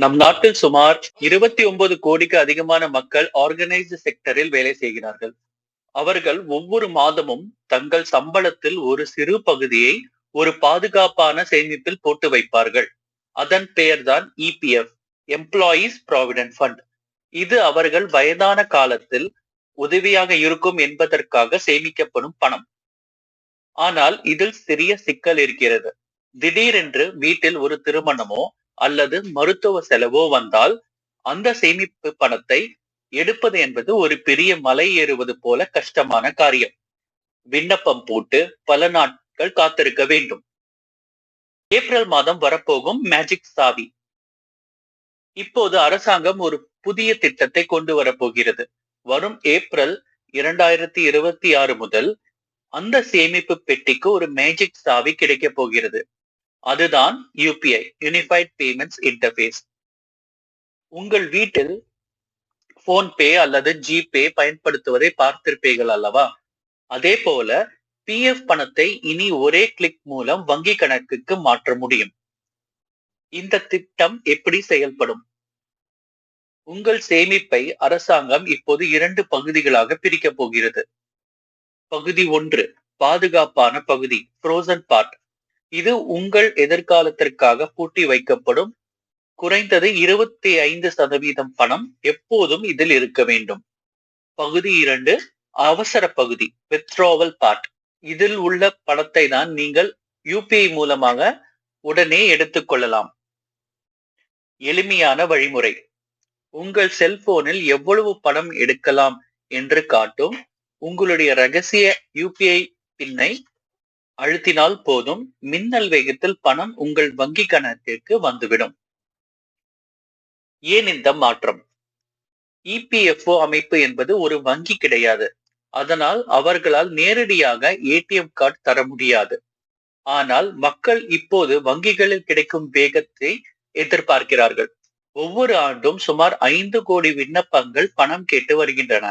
நம் நாட்டில் சுமார் இருபத்தி ஒன்பது கோடிக்கு அதிகமான மக்கள் ஆர்கனைஸ்டு செக்டரில் வேலை செய்கிறார்கள். அவர்கள் ஒவ்வொரு மாதமும் தங்கள் சம்பளத்தில் ஒரு சிறு பகுதியை ஒரு பாதுகாப்பான சேமிப்பில் போட்டு வைப்பார்கள். அதன் பெயர்தான் இபிஎஃப் எம்ப்ளாயீஸ் ப்ராவிடன்ட் ஃபண்ட் இது அவர்கள் வயதான காலத்தில் உதவியாக இருக்கும் என்பதற்காக சேமிக்கப்படும் பணம். ஆனால் இதில் சிறிய சிக்கல் இருக்கிறது. திடீரென்று வீட்டில் ஒரு திருமணமோ அல்லது மருத்துவ செலவோ வந்தால் அந்த சேமிப்பு பணத்தை எடுப்பது என்பது ஒரு பெரிய மலை ஏறுவது போல கஷ்டமான காரியம். விண்ணப்பம் போட்டு பல நாட்கள் காத்திருக்க வேண்டும். ஏப்ரல் மாதம் வரப்போகும் மேஜிக் சாவி. இப்போது அரசாங்கம் ஒரு புதிய திட்டத்தை கொண்டு வரப்போகிறது. வரும் ஏப்ரல் இரண்டாயிரத்தி இருபத்தி ஆறு முதல் அந்த சேமிப்பு பெட்டிக்கு ஒரு மேஜிக் சாவி கிடைக்க போகிறது. அதுதான் யூபிஐ யூனிஃபைட் பேமெண்ட்ஸ் இன்டர்ஃபேஸ் உங்கள் வீட்டில் போன்பே அல்லது ஜிபே பயன்படுத்துவதை பார்த்திருப்பீர்கள் அல்லவா? அதே போல பிஎஃப் பணத்தை இனி ஒரே கிளிக் மூலம் வங்கி கணக்குக்கு மாற்ற முடியும். இந்த திட்டம் எப்படி செயல்படும்? உங்கள் சேமிப்பை அரசாங்கம் இப்போது இரண்டு பகுதிகளாக பிரிக்க போகிறது. பகுதி ஒன்று பாதுகாப்பான பகுதி ஃப்ரோசன் பார்ட் இது உங்கள் எதிர்காலத்திற்காக பூட்டி வைக்கப்படும் குறைந்தது இருபத்தி ஐந்து சதவீதம் பணம் எப்போதும் இதில் இருக்க வேண்டும். பகுதி இரண்டு அவசர பகுதி வித்ரோவல் பார்ட் இதில் உள்ள பணத்தை தான் நீங்கள் யூபிஐ மூலமாக உடனே எடுத்துக்கொள்ளலாம் எளிமையான வழிமுறை. உங்கள் செல்போனில் எவ்வளவு பணம் எடுக்கலாம் என்று காட்டும் உங்களுடைய ரகசிய யூபிஐ பின்னை அழுத்தினால் போதும் மின்னல் வேகத்தில் பணம் உங்கள் வங்கி கணக்கிற்கு வந்துவிடும். ஏன் இந்த மாற்றம்? இபிஎஃப்ஓ அமைப்பு என்பது ஒரு வங்கி கிடையாது. அதனால் அவர்களால் நேரடியாக ஏடிஎம் கார்டு தர முடியாது. ஆனால் மக்கள் இப்போது வங்கிகளில் கிடைக்கும் வேகத்தை எதிர்பார்க்கிறார்கள். ஒவ்வொரு ஆண்டும் சுமார் ஐந்து கோடி விண்ணப்பங்கள் பணம் கேட்டு வருகின்றன.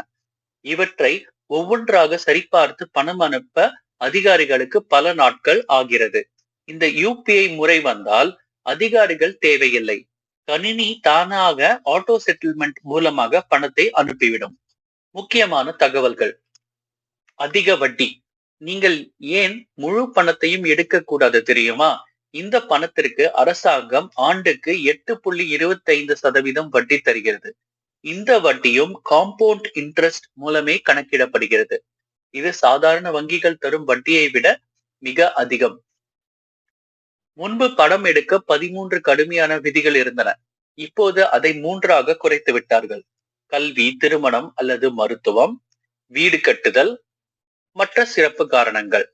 இவற்றை ஒவ்வொன்றாக சரிபார்த்து பணம் அனுப்ப அதிகாரிகளுக்கு பல நாட்கள் ஆகிறது. இந்த யூபிஐ முறை வந்தால் அதிகாரிகள் தேவையில்லை. கணினி தானாக ஆட்டோ செட்டில்மெண்ட் மூலமாக பணத்தை அனுப்பிவிடும். முக்கியமான தகவல்கள். அதிக வட்டி. நீங்கள் ஏன் முழு பணத்தையும் எடுக்கக்கூடாது தெரியுமா? இந்த பணத்திற்கு அரசாங்கம் ஆண்டுக்கு எட்டு புள்ளி இருபத்தி ஐந்து சதவீதம் வட்டி தருகிறது. இந்த வட்டியும் காம்பவுண்ட் இன்ட்ரெஸ்ட் மூலமே கணக்கிடப்படுகிறது. இது சாதாரண வங்கிகள் தரும் வட்டியை விட மிக அதிகம். முன்பு படம் எடுக்க பதிமூன்று கடுமையான விதிகள் இருந்தன. இப்போது அதை மூன்றாக குறைத்து விட்டார்கள். கல்வி திருமணம் அல்லது மருத்துவம் வீடு கட்டுதல் மற்ற சிறப்பு காரணங்கள்.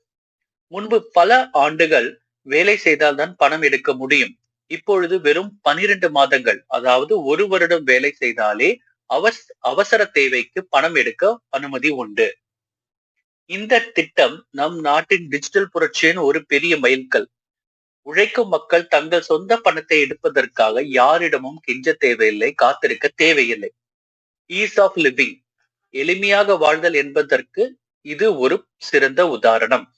முன்பு பல ஆண்டுகள் வேலை செய்தால்தான் பணம் எடுக்க முடியும். இப்பொழுது வெறும் பனிரெண்டு மாதங்கள் அதாவது ஒரு வருடம் வேலை செய்தாலே அவஸ் அவசர தேவைக்கு பணம் எடுக்க அனுமதி உண்டு. இந்த திட்டம் நம் நாட்டின் டிஜிட்டல் புரட்சியின் ஒரு பெரிய மைல்கல். உழைக்கும் மக்கள் தங்கள் சொந்த பணத்தை எடுப்பதற்காக யாரிடமும் கெஞ்ச தேவையில்லை காத்திருக்க தேவையில்லை. ஈஸ் ஆஃப் லிவிங் எளிமையாக வாழ்தல் என்பதற்கு இது ஒரு சிறந்த உதாரணம்.